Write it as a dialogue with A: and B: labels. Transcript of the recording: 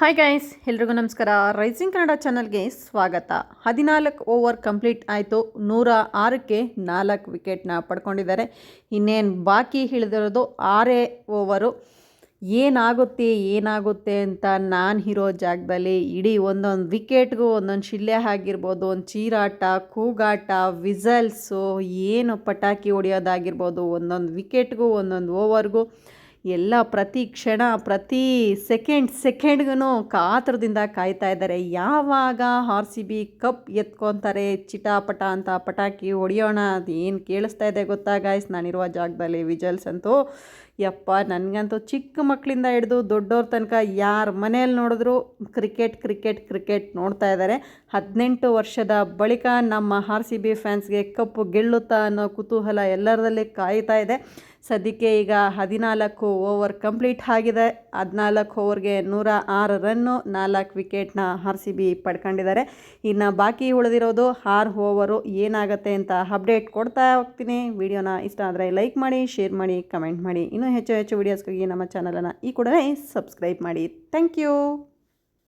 A: Hi guys ಎಲ್ರಿಗೂ ನಮಸ್ಕಾರ. Rising Kannada ಚಾನಲ್ಗೆ ಸ್ವಾಗತ. ಹದಿನಾಲ್ಕು ಓವರ್ ಕಂಪ್ಲೀಟ್ ಆಯಿತು. ನೂರ ಆರಕ್ಕೆ ನಾಲ್ಕು ವಿಕೆಟ್ನ ಪಡ್ಕೊಂಡಿದ್ದಾರೆ. ಇನ್ನೇನು ಬಾಕಿ ಹಿಡಿದಿರೋದು ಆರೇ ಓವರು ಏನಾಗುತ್ತೆ ಏನಾಗುತ್ತೆ ಅಂತ ನಾನು ಇರೋ ಜಾಗದಲ್ಲಿ ಇಡೀ ಒಂದೊಂದು ವಿಕೆಟ್ಗೂ ಒಂದೊಂದು ಶಿಲ್ಲೆ ಆಗಿರ್ಬೋದು, ಒಂದು ಚೀರಾಟ, ಕೂಗಾಟ ವಿಸಲ್ಸು ಏನು ಪಟಾಕಿ ಹೊಡೆಯೋದಾಗಿರ್ಬೋದು, ಒಂದೊಂದು ವಿಕೆಟ್ಗೂ ಒಂದೊಂದು ಓವರ್ಗೂ ಎಲ್ಲ ಪ್ರತಿ ಕ್ಷಣ, ಪ್ರತಿ ಸೆಕೆಂಡ್ ಸೆಕೆಂಡ್ಗೂ ಕಾತರದಿಂದ ಕಾಯ್ತಾ ಇದ್ದಾರೆ. ಯಾವಾಗ ಆರ್ ಸಿ ಬಿ ಕಪ್ ಎತ್ಕೊತಾರೆ, ಚಿಟಾಪಟ ಅಂತ ಪಟಾಕಿ ಹೊಡೆಯೋಣ ಅದು ಕೇಳಿಸ್ತಾ ಇದೆ ಗೊತ್ತಾ ಗಾಯ್ಸ್ ನಾನಿರುವ ಜಾಗದಲ್ಲಿ ವಿಜಲ್ಸ್ ಅಂತೂ ಯಪ್ಪ, ನನಗಂತೂ ಚಿಕ್ಕ ಮಕ್ಕಳಿಂದ ಹಿಡಿದು ದೊಡ್ಡವ್ರ ತನಕ ಯಾರ ಮನೆಯಲ್ಲಿ ನೋಡಿದ್ರು ಕ್ರಿಕೆಟ್ ಕ್ರಿಕೆಟ್ ಕ್ರಿಕೆಟ್ ನೋಡ್ತಾ ಇದ್ದಾರೆ. ಹದಿನೆಂಟು ವರ್ಷದ ಬಳಿಕ ನಮ್ಮ ಆರ್ ಸಿ ಬಿ ಫ್ಯಾನ್ಸ್ಗೆ ಕಪ್ಪು ಗೆಲ್ಲುತ್ತಾ ಅನ್ನೋ ಕುತೂಹಲ ಎಲ್ಲರದಲ್ಲಿ ಕಾಯ್ತಾ ಇದೆ. ಸದ್ಯಕ್ಕೆ ಈಗ ಹದಿನಾಲ್ಕು ಓವರ್ ಕಂಪ್ಲೀಟ್ ಆಗಿದೆ. ಹದಿನಾಲ್ಕು ಓವರ್ಗೆ ನೂರ ಆರು ರನ್ನು ನಾಲ್ಕು ವಿಕೆಟ್ನ ಆರ್ ಸಿ ಬಿ ಪಡ್ಕೊಂಡಿದ್ದಾರೆ. ಇನ್ನು ಬಾಕಿ ಉಳಿದಿರೋದು ಆರು ಓವರು ಏನಾಗುತ್ತೆ ಅಂತ ಅಪ್ಡೇಟ್ ಕೊಡ್ತಾ ಹೋಗ್ತೀನಿ. ವಿಡಿಯೋನ ಇಷ್ಟ ಆದರೆ ಲೈಕ್ ಮಾಡಿ, ಶೇರ್ ಮಾಡಿ, ಕಮೆಂಟ್ ಮಾಡಿ. ಇನ್ನೂ ಹೆಚ್ಚು ಹೆಚ್ಚು ವೀಡಿಯೋಸ್ಗಾಗಿ ನಮ್ಮ ಚಾನಲನ್ನು ಈ ಕೂಡಲೇ ಸಬ್ಸ್ಕ್ರೈಬ್ ಮಾಡಿ. Thank you.